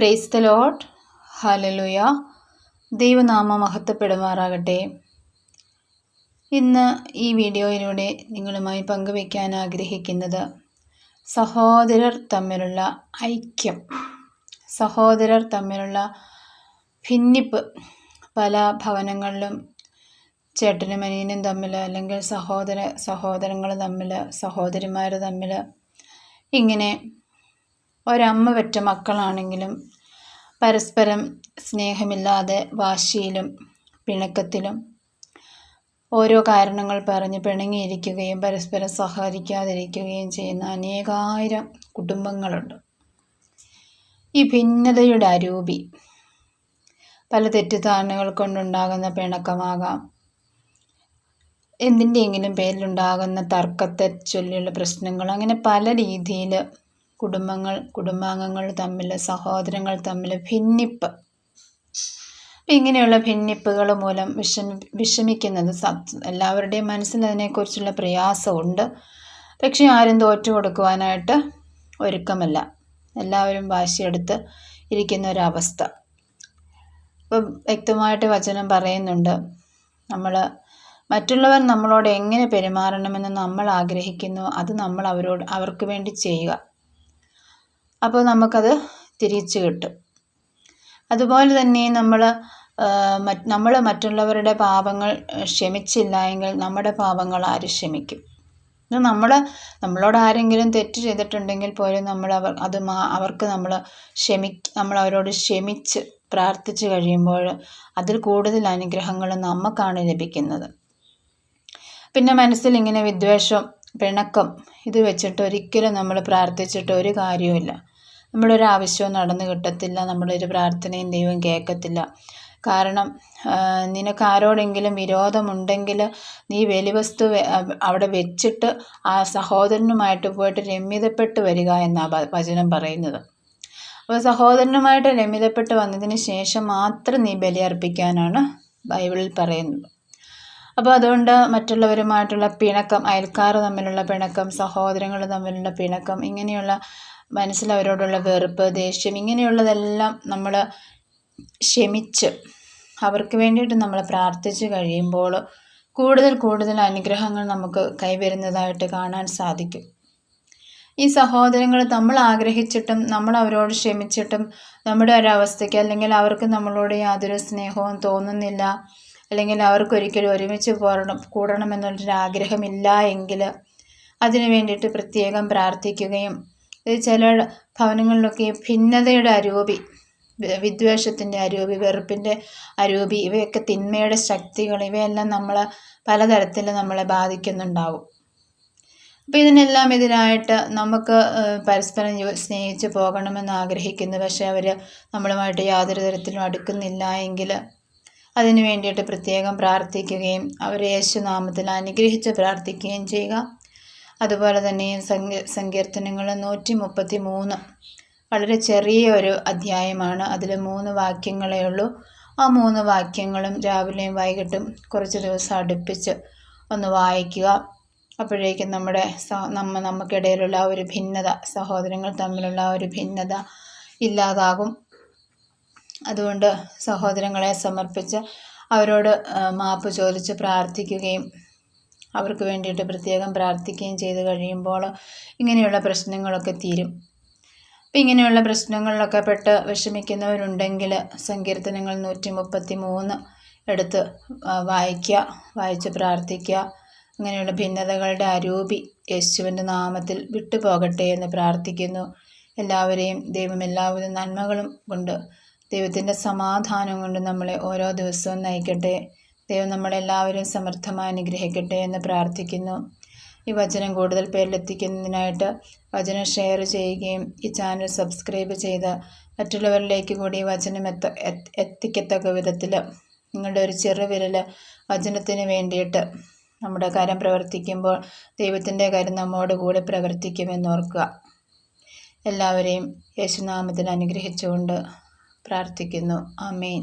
Praise the ലോട്ട് ഹലലുയ ദൈവനാമ മഹത്വപ്പെടുമാറാകട്ടെ. ഇന്ന് ഈ വീഡിയോയിലൂടെ നിങ്ങളുമായി പങ്കുവയ്ക്കാൻ ആഗ്രഹിക്കുന്നത് സഹോദരർ തമ്മിലുള്ള ഐക്യം സഹോദരർ തമ്മിലുള്ള ഭിന്നിപ്പ് പല ഭവനങ്ങളിലും ചേട്ടനും അനിയനും തമ്മിൽ അല്ലെങ്കിൽ സഹോദര സഹോദരങ്ങൾ തമ്മിൽ സഹോദരിമാർ തമ്മിൽ ഇങ്ങനെ ഒരമ്മ പെറ്റ മക്കളാണെങ്കിലും പരസ്പരം സ്നേഹമില്ലാതെ വാശിയിലും പിണക്കത്തിലും ഓരോ കാരണങ്ങൾ പറഞ്ഞ് പിണങ്ങിയിരിക്കുകയും പരസ്പരം സഹകരിക്കാതിരിക്കുകയും ചെയ്യുന്ന അനേകായിരം കുടുംബങ്ങളുണ്ട്. ഈ ഭിന്നതയുടെ അരൂപി പല തെറ്റിദ്ധാരണകൾ കൊണ്ടുണ്ടാകുന്ന പിണക്കമാകാം. എന്തിന്റെയെങ്കിലും പേരിലുണ്ടാകുന്ന തർക്കത്തെ ചൊല്ലിയുള്ള പ്രശ്നങ്ങൾ അങ്ങനെ പല രീതിയിൽ കുടുംബങ്ങൾ കുടുംബാംഗങ്ങൾ തമ്മിൽ സഹോദരങ്ങൾ തമ്മിൽ ഭിന്നിപ്പ്. ഇങ്ങനെയുള്ള ഭിന്നിപ്പുകൾ മൂലം വിഷമി വിഷമിക്കുന്നത് എല്ലാവരുടെയും മനസ്സിൽ അതിനെക്കുറിച്ചുള്ള പ്രയാസമുണ്ട്. പക്ഷെ ആരും തോറ്റു കൊടുക്കുവാനായിട്ട് ഒരുക്കമല്ല. എല്ലാവരും വാശിയെടുത്ത് ഇരിക്കുന്ന ഒരവസ്ഥ. ഇപ്പം വ്യക്തമായിട്ട് വചനം പറയുന്നുണ്ട് നമ്മൾ മറ്റുള്ളവർ നമ്മളോട് എങ്ങനെ പെരുമാറണമെന്ന് നമ്മൾ ആഗ്രഹിക്കുന്നു അത് നമ്മൾ അവരോട് അവർക്ക് വേണ്ടി ചെയ്യുക. അപ്പോൾ നമുക്കത് തിരിച്ചു കിട്ടും. അതുപോലെ തന്നെ നമ്മൾ നമ്മൾ മറ്റുള്ളവരുടെ പാപങ്ങൾ ക്ഷമിച്ചില്ല എങ്കിൽ നമ്മുടെ പാപങ്ങൾ ആര് ക്ഷമിക്കും? നമ്മൾ നമ്മളോട് ആരെങ്കിലും തെറ്റ് ചെയ്തിട്ടുണ്ടെങ്കിൽ പോലും നമ്മൾ അവർ അത് അവർക്ക് നമ്മൾ ക്ഷമി നമ്മൾ അവരോട് ക്ഷമിച്ച് പ്രാർത്ഥിച്ചു കഴിയുമ്പോൾ അതിൽ കൂടുതൽ അനുഗ്രഹങ്ങൾ നമുക്കാണ് ലഭിക്കുന്നത്. പിന്നെ മനസ്സിൽ ഇങ്ങനെ വിദ്വേഷം പിണക്കം ഇത് വെച്ചിട്ട് ഒരിക്കലും നമ്മൾ പ്രാർത്ഥിച്ചിട്ട് ഒരു കാര്യവുമില്ല. നമ്മളൊരു ആവശ്യവും നടന്നു കിട്ടത്തില്ല. നമ്മളൊരു പ്രാർത്ഥനയും ദൈവം കേൾക്കത്തില്ല. കാരണം നിനക്ക് ആരോടെങ്കിലും വിരോധമുണ്ടെങ്കിൽ നീ വെലിവസ്തു അവിടെ വെച്ചിട്ട് ആ സഹോദരനുമായിട്ട് പോയിട്ട് രമ്യതപ്പെട്ട് വരിക എന്നാണ് വചനം പറയുന്നത്. അപ്പോൾ സഹോദരനുമായിട്ട് രമ്യതപ്പെട്ട് വന്നതിന് ശേഷം മാത്രം നീ ബലിയർപ്പിക്കാനാണ് ബൈബിളിൽ പറയുന്നത്. അപ്പോൾ അതുകൊണ്ട് മറ്റുള്ളവരുമായിട്ടുള്ള പിണക്കം അയൽക്കാർ തമ്മിലുള്ള പിണക്കം സഹോദരങ്ങൾ തമ്മിലുള്ള പിണക്കം ഇങ്ങനെയുള്ള മനസ്സിൽ അവരോടുള്ള വെറുപ്പ് ദേഷ്യം ഇങ്ങനെയുള്ളതെല്ലാം നമ്മൾ ക്ഷമിച്ച് അവർക്ക് വേണ്ടിയിട്ട് നമ്മൾ പ്രാർത്ഥിച്ച് കഴിയുമ്പോൾ കൂടുതൽ കൂടുതൽ അനുഗ്രഹങ്ങൾ നമുക്ക് കൈവരുന്നതായിട്ട് കാണാൻ സാധിക്കും. ഈ സഹോദരങ്ങൾ നമ്മൾ ആഗ്രഹിച്ചിട്ടും നമ്മൾ അവരോട് ക്ഷമിച്ചിട്ടും നമ്മുടെ ഒരവസ്ഥയ്ക്ക് അല്ലെങ്കിൽ അവർക്ക് നമ്മളോട് യാതൊരു സ്നേഹവും തോന്നുന്നില്ല അല്ലെങ്കിൽ അവർക്കൊരിക്കലും ഒരുമിച്ച് പോരണം കൂടണമെന്നുള്ളൊരാഗ്രഹമില്ല എങ്കിൽ അതിനു വേണ്ടിയിട്ട് പ്രത്യേകം പ്രാർത്ഥിക്കുകയും ചില ഭവനങ്ങളിലൊക്കെ ഭിന്നതയുടെ അരൂപി വിദ്വേഷത്തിന്റെ അരൂപി വെറുപ്പിന്റെ അരൂപി ഇവയൊക്കെ തിന്മയുടെ ശക്തികൾ ഇവയെല്ലാം നമ്മൾ പലതരത്തിൽ നമ്മളെ ബാധിക്കുന്നുണ്ടാവും. അപ്പോൾ ഇതിനെല്ലാം എതിരായിട്ട് നമുക്ക് പരസ്പരം സ്നേഹിച്ച് പോകണമെന്ന് ആഗ്രഹിക്കുന്നു. പക്ഷേ അവർ നമ്മളുമായിട്ട് യാതൊരു തരത്തിലും അടുക്കുന്നില്ല എങ്കിൽ അതിനു വേണ്ടിയിട്ട് പ്രത്യേകം പ്രാർത്ഥിക്കുകയും അവരെ യേശുനാമത്തിൽ അനുഗ്രഹിച്ച് പ്രാർത്ഥിക്കുകയും ചെയ്യുക. അതുപോലെ തന്നെ സങ്കീർത്തനങ്ങൾ നൂറ്റി മുപ്പത്തി മൂന്ന് വളരെ ചെറിയ ഒരു അധ്യായമാണ്. അതിൽ മൂന്ന് വാക്യങ്ങളേ ഉള്ളൂ. ആ മൂന്ന് വാക്യങ്ങളും രാവിലെയും വൈകിട്ടും കുറച്ച് ദിവസം അടുപ്പിച്ച് ഒന്ന് വായിക്കുക. അപ്പോഴേക്കും നമ്മുടെ നമ്മ നമുക്കിടയിലുള്ള ഒരു ഭിന്നത സഹോദരങ്ങൾ തമ്മിലുള്ള ഒരു ഭിന്നത ഇല്ലാതാകും. അതുകൊണ്ട് സഹോദരങ്ങളെ സമർപ്പിച്ച് അവരോട് മാപ്പ് ചോദിച്ച് പ്രാർത്ഥിക്കുകയും അവർക്ക് വേണ്ടിയിട്ട് പ്രത്യേകം പ്രാർത്ഥിക്കുകയും ചെയ്ത് കഴിയുമ്പോൾ ഇങ്ങനെയുള്ള പ്രശ്നങ്ങളൊക്കെ തീരും. അപ്പം ഇങ്ങനെയുള്ള പ്രശ്നങ്ങളിലൊക്കെ പെട്ട് വിഷമിക്കുന്നവരുണ്ടെങ്കിൽ സങ്കീർത്തനങ്ങൾ നൂറ്റി മുപ്പത്തി മൂന്ന് എടുത്ത് വായിക്കുക വായിച്ച് പ്രാർത്ഥിക്കുക. അങ്ങനെയുള്ള ഭിന്നതകളുടെ അരൂപി യേശുവിന്റെ നാമത്തിൽ വിട്ടുപോകട്ടെ എന്ന് പ്രാർത്ഥിക്കുന്നു. എല്ലാവരെയും ദൈവം എല്ലാവിധ നന്മകളും കൊണ്ട് ദൈവത്തിന്റെ സമാധാനം കൊണ്ട് നമ്മളെ ഓരോ ദിവസവും നയിക്കട്ടെ. ദൈവം നമ്മളെല്ലാവരും സമർത്ഥമായി അനുഗ്രഹിക്കട്ടെ എന്ന് പ്രാർത്ഥിക്കുന്നു. ഈ വചനം കൂടുതൽ പേരിലെത്തിക്കുന്നതിനായിട്ട് വചനം ഷെയർ ചെയ്യുകയും ഈ ചാനൽ സബ്സ്ക്രൈബ് ചെയ്ത് മറ്റുള്ളവരിലേക്ക് കൂടി വചനം എത്ത എത്തിക്കത്തക്ക വിധത്തിൽ നിങ്ങളുടെ ഒരു ചെറുവിരൽ വചനത്തിന് വേണ്ടിയിട്ട് നമ്മുടെ കാര്യം പ്രവർത്തിക്കുമ്പോൾ ദൈവത്തിന്റെ കാര്യം നമ്മോട് കൂടെ പ്രവർത്തിക്കുമെന്നോർക്കുക എല്ലാവരെയും യേശുനാമത്തിൽ അനുഗ്രഹിച്ചുകൊണ്ട് പ്രാർത്ഥിക്കുന്നു ആമേൻ